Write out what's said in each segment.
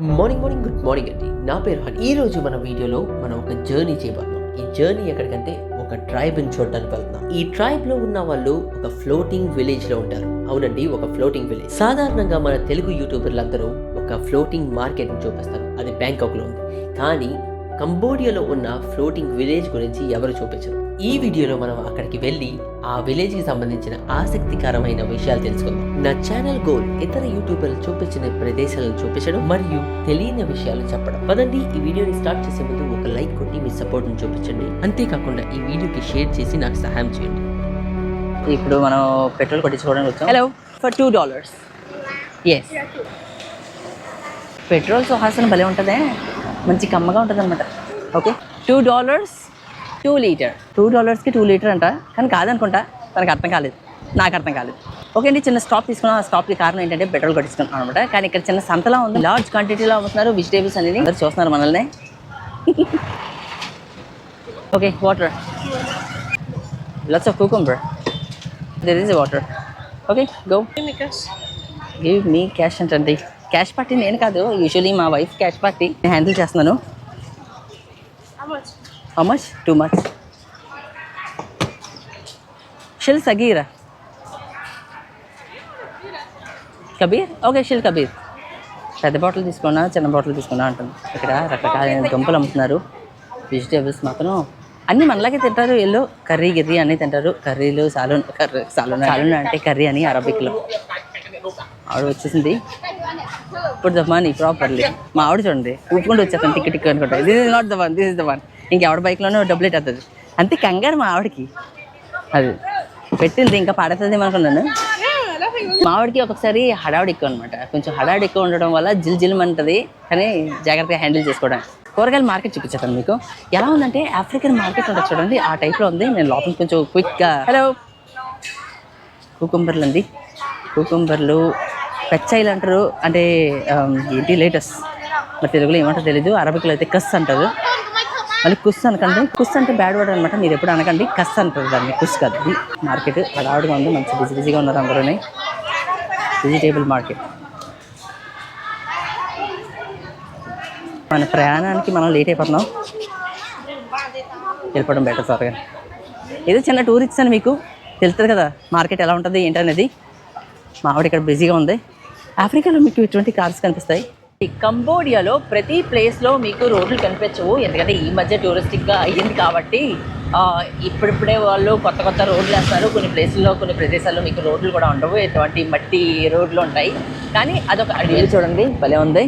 Morning morning good morning అండి. నా పేరు హన్ ఈ రోజు మన వీడియోలో మనం ఒక జర్నీ చేయబోతున్నాం. ఈ జర్నీ ఎక్కడికంటే ఒక ట్రైబ్ని చూడడానికి వెళ్తున్నాం. ఈ ట్రైబ్లో ఉన్న వాళ్ళు ఒక ఫ్లోటింగ్ విలేజ్లో ఉంటారు. అవునండి ఒక ఫ్లోటింగ్ విలేజ్ సాధారణంగా మన తెలుగు యూట్యూబర్లు అందరూ ఒక ఫ్లోటింగ్ మార్కెట్ని చూపిస్తారు. అది బ్యాంకాక్లో ఉంది. కానీ కంబోడియాలో ఉన్న ఫ్లోటింగ్ విలేజ్ గురించి ఎవరు చూపించరు. ఈ వీడియోలో మనం అక్కడికి వెళ్ళి ఆ విలేజ్కి సంబంధించిన ఆసక్తికరమైన విషయాలు తెలుసుకుందాం. నా ఛానల్ గోల్ ఇతర యూట్యూబర్లు చూపించిన ప్రదేశాలను చూపించడం మరియు తెలియని విషయాలు చెప్పడం. పదండి ఈ వీడియోని స్టార్ట్ చేసే ముందు ఒక లైక్ కొట్టి మీ సపోర్ట్ని చూపించండి. అంతేకాకుండా ఈ వీడియోకి షేర్ చేసి నాకు సహాయం చేయండి. ఇప్పుడు మనం పెట్రోల్ కొట్టించుకోవడానికి వచ్చాం. Hello for two dollars yes petrol సుహాసన భలే ఉంటుందే. మంచి కమ్మగా ఉంటుంది అనమాట okay two dollars two litre two డాలర్స్కి two litre అంట. కానీ కాదనుకుంటా. తనకు అర్థం కాలేదు. నాకు అర్థం కాలేదు. ఓకే అండి చిన్న స్టాప్ తీసుకున్నాం. ఆ స్టాప్కి కారణం ఏంటంటే పెట్రోల్ కొట్టించుకున్నాం అనమాట. కానీ ఇక్కడ చిన్న సంతలా ఉంది. లార్జ్ క్వాంటిటీలో అమ్ముతున్నారు. వెజిటేబుల్స్ అనేది అందరు చూస్తున్నారు మనల్ని. Okay water lots of cucumber. There is water. Okay, go. Give me cash అంటండి. క్యాష్ పార్టీ నేను కాదు. యూజువలీ మా వైఫ్ క్యాష్ పార్టీ నేను హ్యాండిల్ చేస్తున్నాను. హౌ మచ్ టూ మచ్ షిల్ సగీరా కబీర్ ఓకే షిల్ కబీర్ పెద్ద బాటిల్ తీసుకున్నా చిన్న బాటిల్ తీసుకున్నా అంటుంది. ఇక్కడ రకరకాల దుంపలు అమ్ముతున్నారు. వెజిటేబుల్స్ మాత్రం అన్నీ మనలాగే తింటారు. ఎల్లో కర్రీ గిర్రీ అన్నీ తింటారు. కర్రీలు సాలూన్ కర్రీ సాలూన్ సాలూన్ అంటే కర్రీ అని అరబిక్లో. ఆవిడ వచ్చేసింది. ఇప్పుడు ద మనీ ప్రాపర్లీ మా ఆవిడ చూడండి. ఊపుకుంటూ వచ్చేస్తాను. టికెట్ టికెట్ అనుకుంటా. This is not the one this is the one ఇంకెవడ బైక్లోనే డబ్బులు అవుతుంది అంతే కంగారు మా ఆవిడకి. అది పెట్టింది ఇంకా పడుతుంది అనుకున్నాను మా ఆవిడకి ఒక్కొక్కసారి హడావిడి ఎక్కువ అనమాట కొంచెం హడావిడి ఎక్కువ ఉండడం వల్ల జిల్ జిల్మంటది కానీ జాగ్రత్తగా హ్యాండిల్ చేసుకోవడం కూరగాయల మార్కెట్ చూపించాను మీకు. ఎలా ఉందంటే ఆఫ్రికన్ మార్కెట్ ఉంటుంది చూడండి ఆ టైప్లో ఉంది. నేను లోపల కొంచెం క్విక్గా హలో కుకుంబర్లు అండి కుకుంబర్లు పెచ్చాయిలు అంటారు. అంటే ఏంటి లేటెస్ట్ మరి తెలుగులో ఏమంటారో తెలీదు. అరబిక్లో అయితే కస్ అంటారు. మళ్ళీ కుస్ అనకండి. కుస్ అంటే బ్యాడ్ వర్డ్ అనమాట. మీరు ఎప్పుడు అనకండి. కస్ అంటారు దాన్ని. కుస్ కాదు మార్కెట్ హడావుడిగా ఉంది. మంచి బిజీ బిజీగా ఉన్నారు అందరూనే. వెజిటేబుల్ మార్కెట్ మన ప్రయాణానికి మనం లేట్ అయిపోతున్నాం. వెళ్ళిపోవడం బెటర్ త్వరగా ఏదో చిన్న టూర్ ఇచ్చాను మీకు. తెలుస్తుంది కదా మార్కెట్ ఎలా ఉంటుంది ఏంటనేది. మా ఆవిడ ఇక్కడ బిజీగా ఉంది. ఆఫ్రికాలో మీకు ఇటువంటి కార్స్ కనిపిస్తాయి? కంబోడియాలో ప్రతి ప్లేస్లో మీకు రోడ్లు కనిపించవు. ఎందుకంటే ఈ మధ్య టూరిస్టిక్గా అయ్యింది కాబట్టి ఇప్పుడిప్పుడే వాళ్ళు కొత్త కొత్త రోడ్లు వేస్తారు. కొన్ని ప్లేసుల్లో కొన్ని ప్రదేశాల్లో మీకు రోడ్లు కూడా ఉండవు. ఎటువంటి మట్టి రోడ్లు ఉంటాయి. కానీ అదొక అడవి చూడండి. భలే ఉంది.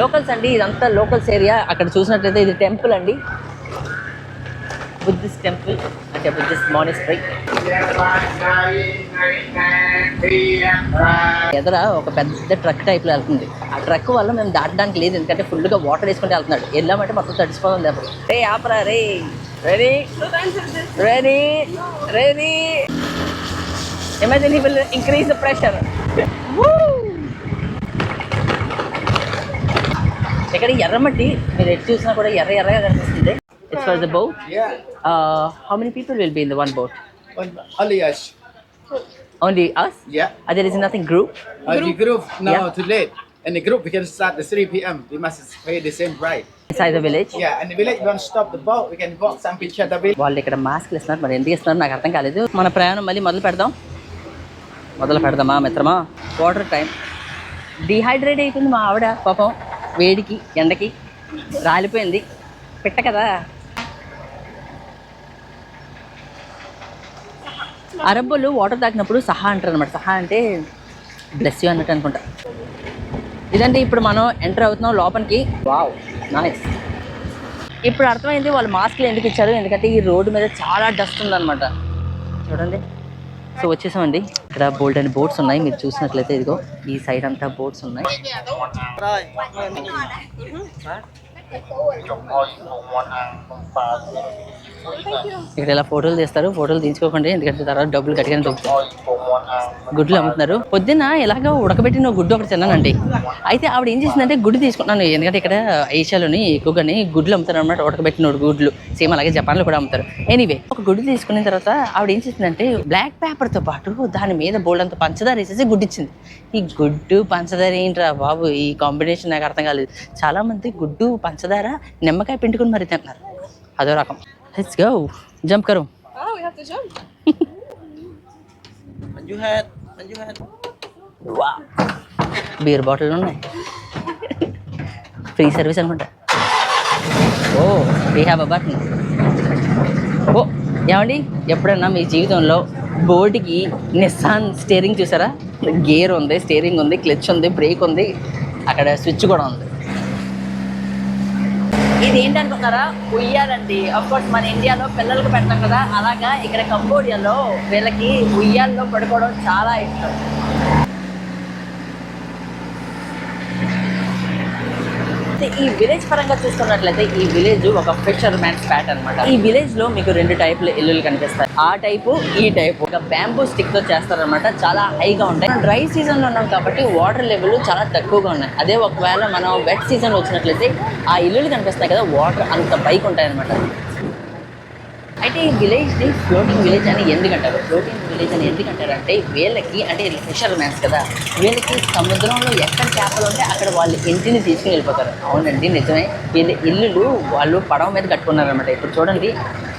లోకల్స్ అండి ఇదంతా లోకల్స్ ఏరియా అక్కడ చూసినట్లయితే ఇది టెంపుల్ అండి. Buddhist temple. అంటే బుద్ధిస్ట్ మానిస్ట్రీ ఎదర ఒక పెద్ద ట్రక్ టైప్లో వెళ్తుంది. ఆ ట్రక్ వల్ల మేము దాటడానికి లేదు. ఎందుకంటే ఫుల్గా వాటర్ వేసుకుంటే వెళ్తున్నాడు. వెళ్ళామంటే మొత్తం తడిసిపోతుంది దెబ్బ రే ఆపరా రే. Ready ready ready imagine he will increase the pressure ఇక్కడ ఎర్రమట్టి మీరు ఎటు చూసినా కూడా ఎర్ర ఎర్రగా కనిపిస్తుంది. It's for the boat how many people will be in the one boat On- Only us. Only us Yeah. There is nothing group Uh, the group. now Yeah. too late. And the group we can start at 3 p.m. We must pay the same price. Inside the village Yeah, and the village don't stop the boat. We can walk some picture the village. వాళ్ళు ఇక్కడ మాస్క్లు ఇస్తున్నారు మరి ఎందుకు ఇస్తున్నారు? నాకు అర్థం కాలేదు. మన ప్రయాణం మళ్ళీ మొదలు పెడదాం. మొదలు పెడదామా మిత్రమా? వాటర్ టైం డిహైడ్రేట్ అయిపోయింది మా ఆవిడ పాపం. వేడికి ఎండకి రాలిపోయింది. పిట్ట కదా. అరబ్బులు వాటర్ తాకినప్పుడు సహా అంటారు అనమాట సహా అంటే బ్లెస్ యూ అన్నట్టు అనుకుంటా. ఇదంటే ఇప్పుడు మనం ఎంటర్ అవుతున్నాం లోపలికి. వావ్ నైస్ ఇప్పుడు అర్థమైంది వాళ్ళు మాస్క్లు ఎందుకు ఇచ్చారు? ఎందుకంటే ఈ రోడ్డు మీద చాలా డస్ట్ ఉందన్నమాట. చూడండి. సో వచ్చేసామండి. ఇక్కడ బోల్డ్ అండ్ బోట్స్ ఉన్నాయి. మీరు చూసినట్లయితే ఇదిగో ఈ సైడ్ అంతా బోట్స్ ఉన్నాయి. ఇక్కడ ఇలా ఫోటోలు తీస్తారు ఫోటోలు తీసుకోకండి ఎందుకంటే తర్వాత డబ్బులు కట్టుకొని దొరుకుతాయి. గుడ్లు అమ్ముతున్నారు. పొద్దున్న ఇలాగ ఉడకబెట్టిన గుడ్డు ఒకటి తిన్నానండి. అయితే ఆవిడ ఏం చేసిందంటే గుడ్డు తీసుకున్నాను ఎందుకంటే ఇక్కడ ఏషియాలోని ఎక్కువగాని గుడ్లు అమ్ముతారు అనమాట ఉడకబెట్టిన గుడ్లు. సేమ్ అలాగే జపాన్లో కూడా అమ్ముతారు. ఎనీవే ఒక గుడ్డు తీసుకున్న తర్వాత ఆవిడ ఏం చేసిందంటే బ్లాక్ పేపర్తో పాటు దాని మీద బోల్డ్ అంత పంచదార వేసేసి గుడ్డు ఇచ్చింది. ఈ గుడ్డు పంచదార ఏంట్రా బాబు? ఈ కాంబినేషన్ నాకు అర్థం కాలేదు. చాలా మంది గుడ్డు పంచదార నిమ్మకాయ పిండుకొని మరి తింటున్నారు. అదో రకం. లెట్స్ గో జంప్ కరు బీర్ బాటిల్ ఉన్నాయి. ఫ్రీ సర్వీస్ అనమాట oh we have a button ఓ ఏమండి? ఎప్పుడన్నా మీ జీవితంలో బోర్డుకి నిస్సాన్ స్టీరింగ్ చూసారా? గేర్ ఉంది స్టీరింగ్ ఉంది క్లచ్ ఉంది బ్రేక్ ఉంది అక్కడ స్విచ్ కూడా ఉంది. ఇది ఏంటనుకున్నారా ఉయ్యాలండి. అఫ్ కోర్స్ మన ఇండియాలో పిల్లలకు పెడతాం కదా. అలాగా ఇక్కడ కంబోడియాలో వీళ్ళకి ఉయ్యాల్లో పడుకోవడం చాలా ఇష్టం. అయితే ఈ విలేజ్ పరంగా చూసుకున్నట్లయితే ఈ విలేజ్ ఒక ఫిషర్ మ్యాన్స్ ప్యాట్ అనమాట ఈ విలేజ్లో మీకు రెండు టైపుల ఇల్లులు కనిపిస్తాయి. ఆ టైపు ఈ టైపు ఒక బ్యాంబూ స్టిక్తో చేస్తారనమాట చాలా హైగా ఉంటాయి. డ్రై సీజన్లో ఉన్నాం కాబట్టి వాటర్ లెవెల్ చాలా తక్కువగా ఉన్నాయి. అదే ఒకవేళ మనం వెట్ సీజన్ వచ్చినట్లయితే ఆ ఇల్లులు కనిపిస్తున్నాయి కదా వాటర్ అంత పైకి ఉంటాయి అనమాట అయితే ఈ విలేజ్ని ఫ్లోటింగ్ విలేజ్ అని ఎందుకంటారు ఫ్లోటింగ్ విలేజ్ ఎందుకంటారంటే ఎందుకంటారు అంటే వీళ్ళకి అంటే ఫిషర్ మ్యాన్స్ కదా వీళ్ళకి సముద్రంలో ఎక్కడ చేపలు ఉంటే అక్కడ వాళ్ళ ఇంటిని తీసుకుని వెళ్ళిపోతారు. అవునండి నిజమే. వీళ్ళ ఇల్లులు వాళ్ళు పడవ మీద కట్టుకున్నారనమాట ఇప్పుడు చూడండి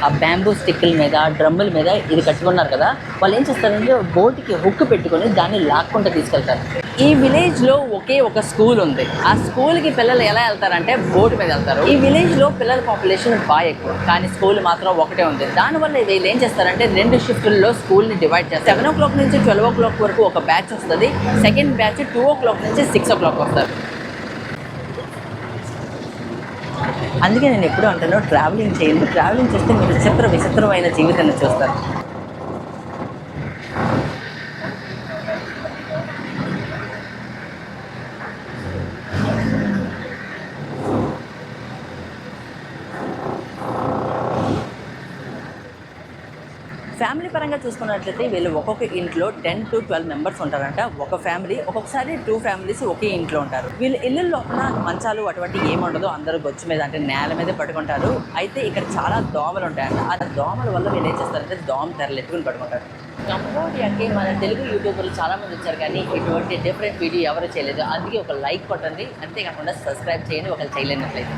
ఆ బ్యాంబూ స్టిక్కుల మీద డ్రమ్ముల మీద ఇది కట్టుకున్నారు కదా వాళ్ళు ఏం చేస్తారంటే బోట్కి హుక్ పెట్టుకొని దాన్ని లాక్కుంటూ తీసుకెళ్తారు. ఈ విలేజ్లో ఒకే ఒక స్కూల్ ఉంది. ఆ స్కూల్కి పిల్లలు ఎలా వెళ్తారంటే బోర్డు మీద వెళ్తారు. ఈ విలేజ్లో పిల్లల పాపులేషన్ బాగా ఎక్కువ. కానీ స్కూల్ మాత్రం ఒకటే ఉంది. దానివల్ల వీళ్ళు ఏం చేస్తారంటే రెండు షిఫ్ట్లలో స్కూల్ని డివైడ్ చేస్తారు. సెవెన్ ఓ క్లాక్ నుంచి ట్వెల్వ్ ఓ క్లాక్ వరకు ఒక బ్యాచ్ వస్తుంది. Second batch two o'clock నుంచి సిక్స్ ఓ క్లాక్ వస్తారు. అందుకే నేను ఎప్పుడు అంటాను ట్రావెలింగ్ చేయండి. ట్రావెలింగ్ చేస్తే మీరు విచిత్ర విచిత్రమైన జీవితాన్ని చూస్తారు. ఫ్యామిలీ పరంగా చూసుకున్నట్లయితే వీళ్ళు ఒక్కొక్క ఇంట్లో టెన్ టు ట్వెల్వ్ మెంబర్స్ ఉంటారంట. ఒక ఫ్యామిలీ ఒక్కొక్కసారి టూ ఫ్యామిలీస్ ఒకే ఇంట్లో ఉంటారు. వీళ్ళ ఇల్లు లోపల మంచాలు అటువంటి ఏముండదు అందరూ గొచ్చు మీద అంటే నేల మీద పడుకుంటారు. అయితే ఇక్కడ చాలా దోమలు ఉంటాయంట. ఆ దోమల వల్ల వీళ్ళు ఏం చేస్తారంటే దోమ తెరలు ఎత్తుకుని పడుకుంటారు. కంబోడియాకి మన తెలుగు యూట్యూబర్లు చాలామంది వచ్చారు కానీ ఇటువంటి డిఫరెంట్ వీడియో ఎవరు చేయలేదు. అందుకే ఒక లైక్ కొట్టండి. అంతేకాకుండా సబ్స్క్రైబ్ చేయండి. ఒకరు చేయలేనట్లయితే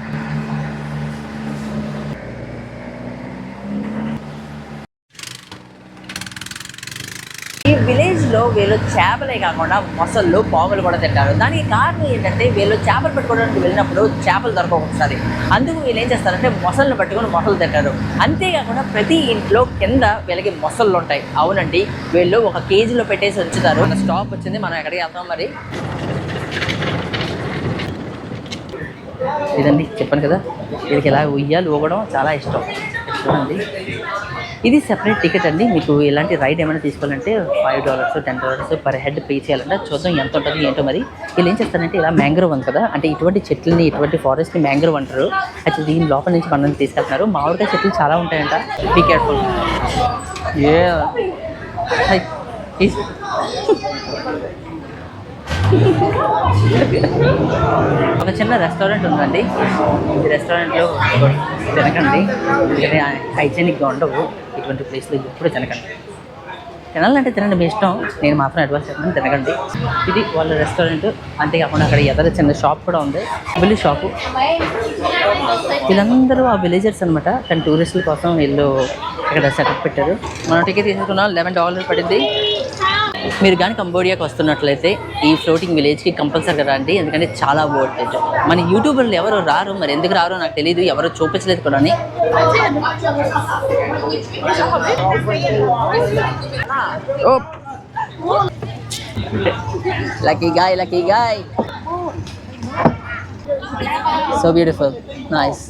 ఈ విలేజ్లో వీళ్ళు చేపలే కాకుండా మొసళ్ళు పాములు కూడా తింటారు. దానికి కారణం ఏంటంటే వీళ్ళు చేపలు పట్టుకోవడానికి వెళ్ళినప్పుడు చేపలు దొరకకపోతుంది అందుకు వీళ్ళు ఏం చేస్తారంటే మొసళ్ళని పట్టుకొని మొసలు తింటారు. అంతేకాకుండా ప్రతి ఇంట్లో కింద వీళ్ళకి మొసళ్ళు ఉంటాయి. అవునండి వీళ్ళు ఒక కేజీలో పెట్టేసి ఉంచుతారు. మన స్టాప్ వచ్చింది మనం ఎక్కడికి వెళ్తాం మరి? ఇదండి చెప్పాను కదా. వీళ్ళకి ఇలా ఉయ్యాలు ఊగడం చాలా ఇష్టం. చూడండి. ఇది సెపరేట్ టికెట్ అండి. మీకు ఇలాంటి రైడ్ ఏమైనా తీసుకోవాలంటే five dollars ten dollars per head pay చేయాలంటే చూద్దాం ఎంత ఉంటుంది ఏంటో మరి. వీళ్ళు ఏం చేస్తారంటే ఇలా మ్యాంగ్రోవ్ ఉంది కదా అంటే ఇటువంటి చెట్లని ఇటువంటి ఫారెస్ట్ని మ్యాంగ్రోవ్ అంటారు. అయితే దీని లోపల నుంచి మనల్ని తీసుకెళ్తున్నారు. మామిడికాయ చెట్లు చాలా ఉంటాయంట. బీ కేర్ఫుల్ ఏ ఒక చిన్న రెస్టారెంట్ ఉందండి. ఈ రెస్టారెంట్లో తినకండి. హైజీనిక్గా ఉండవు. ఇటువంటి ప్లేస్లో ఎప్పుడు తినకండి. తినాలంటే తినండి మీ ఇష్టం. నేను మాత్రం అడ్వైస్ చేస్తాను తినకండి. ఇది వాళ్ళ రెస్టారెంట్ అంతేకాకుండా అక్కడ ఎదర చిన్న షాప్ కూడా ఉంది. బిల్లి షాపు వీళ్ళందరూ ఆ విలేజర్స్ అనమాట కానీ టూరిస్టుల కోసం వీళ్ళు ఇక్కడ సెటప్ పెట్టారు. మనం టికెట్ తీసుకున్నాం లెవెన్ డాలర్ పడింది. మీరు కానీ కంబోడియాకి వస్తున్నట్లయితే ఈ ఫ్లోటింగ్ విలేజ్కి కంపల్సరీగా రండి. ఎందుకంటే చాలా వోల్టేజ్ మన యూట్యూబర్లు ఎవరు రారు? మరి ఎందుకు రారో నాకు తెలియదు ఎవరు చూపించలేదు కూడా lucky guy lucky guy so beautiful nice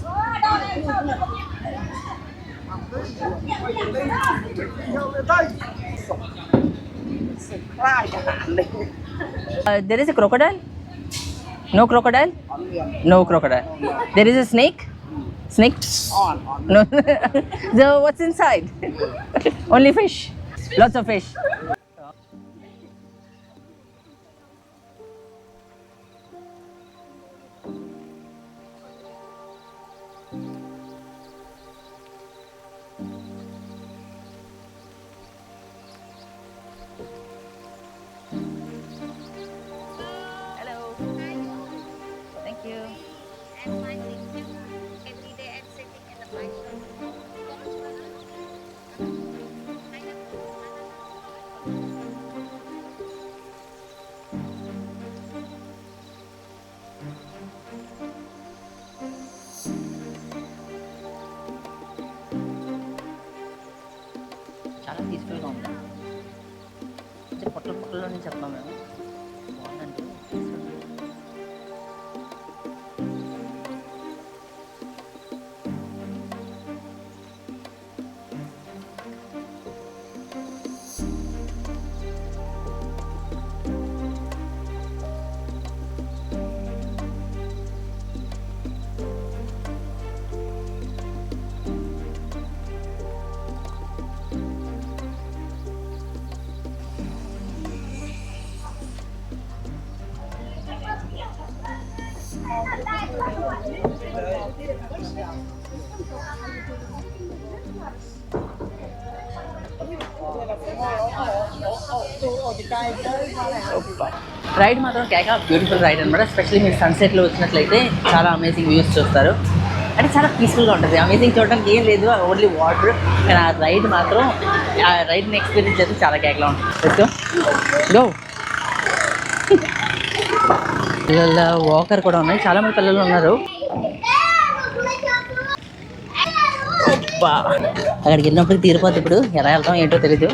Uh, there is a crocodile. No crocodile? No crocodile. There is a snake? Snake? No. so what's inside? Only fish. Lots of fish. Ride మాత్రం కేక beautiful ride అనమాట specially మీరు సన్సెట్లో వచ్చినట్లయితే చాలా amazing views చూస్తారు. అంటే చాలా పీస్ఫుల్గా ఉంటుంది. అమేజింగ్ చూడడానికి ఏం లేదు. ఓన్లీ వాటర్ కానీ ఆ రైడ్ మాత్రం ఆ రైడ్ని ఎక్స్పీరియన్స్ చేస్తే చాలా కేకలా ఉంటుంది. గో పిల్లల వాకర్ కూడా ఉన్నాయి. చాలా మంది పిల్లలు ఉన్నారు. అక్కడికి వెళ్ళినప్పుడు తీరిపోద్ది ఇప్పుడు. ఎలా వెళ్తాం ఏంటో తెలీదు.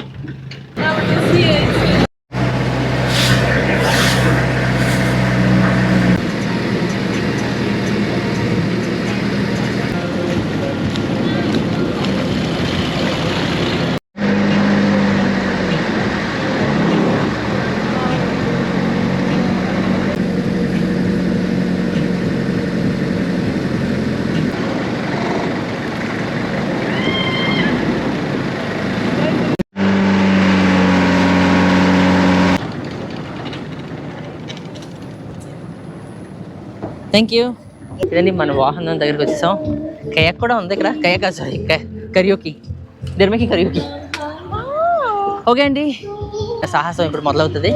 థ్యాంక్ యూ ఇదండి మన వాహనం దగ్గరికి వచ్చేసాం. కయాక్ కూడా ఉంది ఇక్కడ. కయాక్ సారీ కరియోకి. ధర్మకి కరియోకి. ఓకే అండి. సాహసం ఇప్పుడు మొదలవుతుంది.